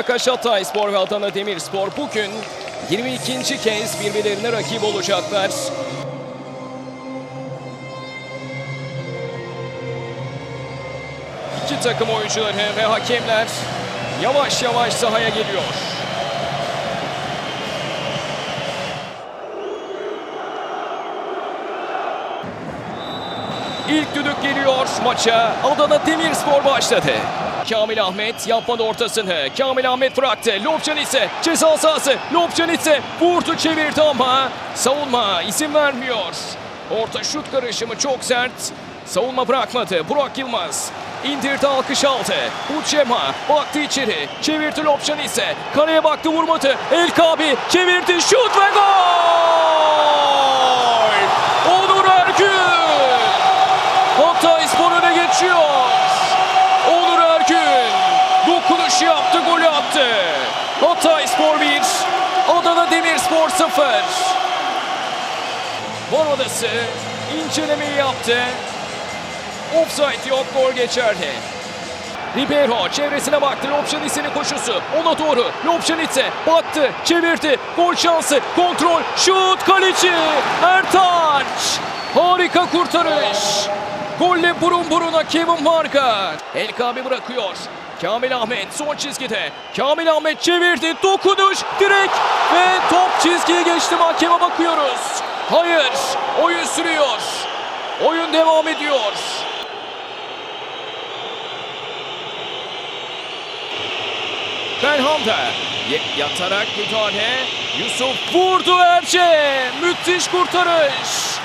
Kasakaş Hatayspor ve Adana Demirspor bugün 22. kez birbirlerine rakip olacaklar. İki takım oyuncuları ve hakemler yavaş yavaş sahaya geliyor. İlk düdük geliyor maça. Adana Demirspor başladı. Kamil Ahmet yapmadı ortasını. Kamil Ahmet bıraktı. Lopcan ise ceza sahası. Lopcan ise vurdu çevirdi ama savunma izin vermiyor. Orta şut karışımı çok sert. Savunma bırakmadı. Burak Yılmaz indirdi alkış aldı. Uçema baktı içeri. Çevirdi Lopcan ise. Kaleye baktı vurmadı. El Kabi çevirdi şut ve gol! Onur Ergün! Hatay Spor geçiyor. Onur Ergün dokunuş yaptı, golü attı. Hatay Spor 1, Adana Demirspor 0. Var odası incelemeyi yaptı. Offside yok, gol geçerli. Ribeiro çevresine baktı. Lopşanitse'nin koşusu. Ona doğru. Lopşanitse baktı. Çevirdi. Gol şansı. Kontrol. Şut. Kaleci. Ertaç. Harika kurtarış. Golle burun buruna Kevin Varga. El Kabi bırakıyor. Kamil Ahmet son çizgide. Kamil Ahmet çevirdi. Dokunuş. Direkt. Ve top çizgiye geçti. Mahkeme bakıyoruz. Hayır. Oyun sürüyor. Oyun devam ediyor. Belhanda yatarak müdahale. Yusuf vurdu Erce. Müthiş kurtarış.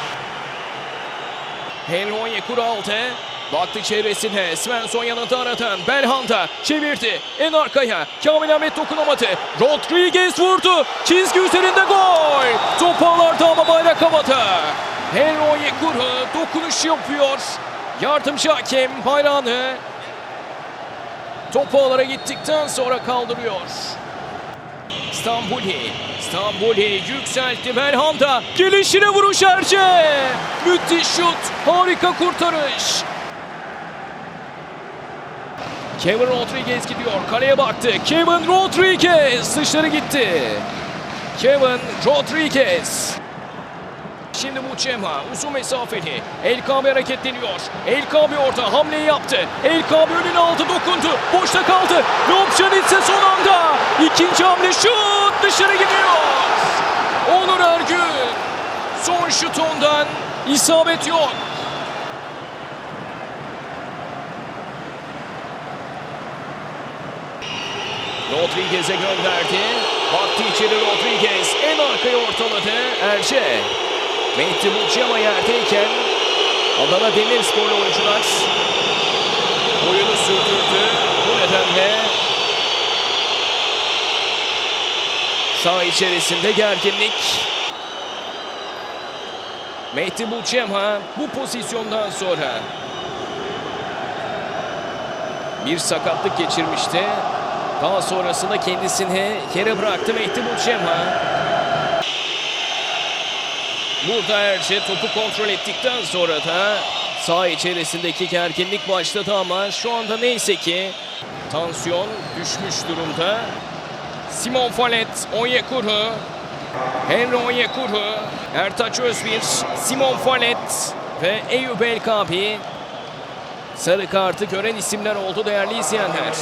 Henry Onyekuru aldı. Baktı çevresine. Svensson yanında aratan. Belhanda çevirdi. En arkaya. Kamil Ahmet dokunamadı. Rodriguez vurdu. Çizgi üzerinde gol. Top ağlarda ama bayrak havada. Henry Onyekuru dokunuş yapıyor. Yardımcı hakem bayrağını Topu ağlara gittikten sonra kaldırıyor. İstanbul'i, İstanbul'i yükseltti Belhanda. Gelişine vuruş Erce. Müthiş şut, harika kurtarış. Kevin Rodriguez gidiyor, kaleye baktı. Kevin Rodriguez dışarı gitti. Kevin Rodriguez. Şimdi Muçema uzun mesafeli. El Kabe hareketleniyor. El Kabe orada hamleyi yaptı. El Kabe önüne aldı dokundu. Boşta kaldı. Lopşanitse son anda. İkinci hamle şut dışarı gidiyor. Onur Ergün. Son şut ondan. İsabet yok. Rodriguez'e gönderdi. Baktı içeri Rodriguez. En arkaya ortaladı. Erce. Mehdi Mucama yerdeyken Adana Demirsporlu oyuncular oyunu sürdürdü. Bu nedenle saha içerisinde gerginlik. Mehdi Mucama bu pozisyondan sonra bir sakatlık geçirmişti. Daha sonrasında kendisini yere bıraktı Mehdi Mucema. Burada Erce topu kontrol ettikten sonra da saha içerisindeki gerginlik başladı ama şu anda neyse ki tansiyon düşmüş durumda. Simon Fallet, Onyekuru, Henry Onyekuru, Ertaç Özbir, Simon Fallet ve Eyüp Elkabi sarı kartı gören isimler oldu değerli izleyenler.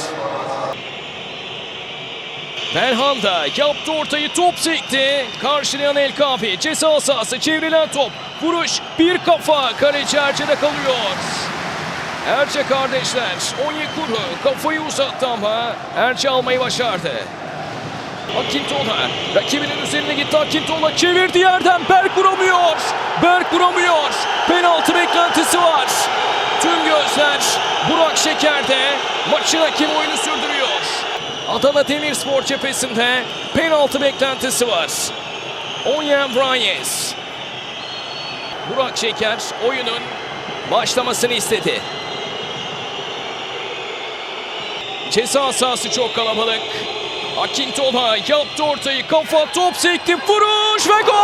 Belhanda yaptı ortayı top sekti. Karşılayan El Kabi. Ceza sahası çevrilen top. Vuruş bir kafa. Kaleci Erce'de kalıyor. Erce kardeşler. Onyekuru kafayı uzattı ama Erce almayı başardı. Akintola rakibinin üzerine gitti. Akintola çevirdi yerden. Berk vuramıyor. Berk vuramıyor. Penaltı beklentisi var. Tüm gözler Burak Şeker'de. Maçın hakem oyunu sürdürüyor. Adana Demirspor cephesinde penaltı beklentisi var. Onyen Branyes. Burak Şeker oyunun başlamasını istedi. Ceza sahası çok kalabalık. Akintola yaptı ortayı kafa top sekti vuruş ve gol!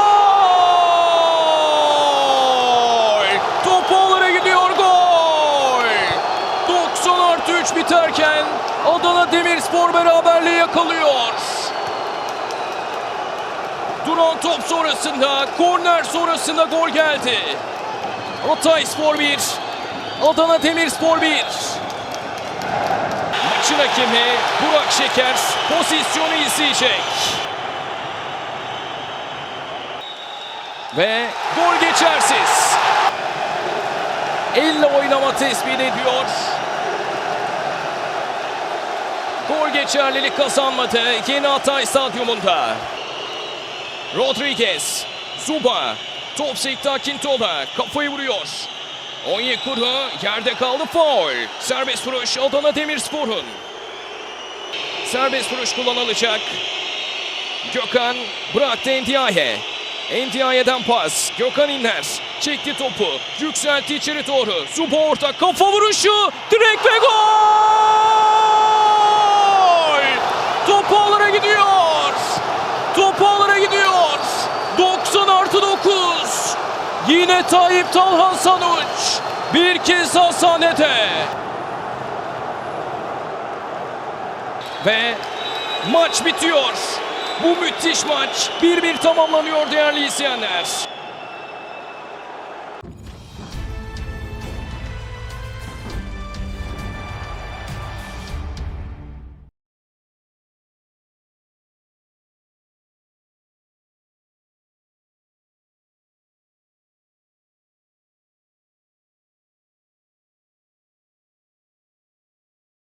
Top ağlara gidiyor gol! 90 artı 3 biterken Adana Demirspor beraberliği yakalıyor. Duran top sonrasında, korner sonrasında gol geldi. Hatay Spor 1, Adana Demirspor 1. Maçın hakemi Burak Şeker pozisyonu izleyecek. Ve gol geçersiz. Elle oynama tespit ediyor. Gol geçerlilik kazanmadı yeni Hatay Stadyumunda. Rodriguez, Zuba, top sekti Akintola, kafayı vuruyor. Onyekuru yerde kaldı faul. Serbest vuruş Adana Demirspor'un. Serbest vuruş kullanılacak. Gökhan bıraktı Ndiaye. Ndiaye'den pas. Gökhan inler. Çekti topu. Yükseltti içeri doğru. Zuba orta. Kafa vuruşu. Direkt ve gol! Top ağlara gidiyor. Top ağlara gidiyor. 90 artı 9. Yine Tayyip Talhan Sanuç. Bir kez sahnede. Ve maç bitiyor. Bu müthiş maç 1-1 tamamlanıyor değerli izleyenler.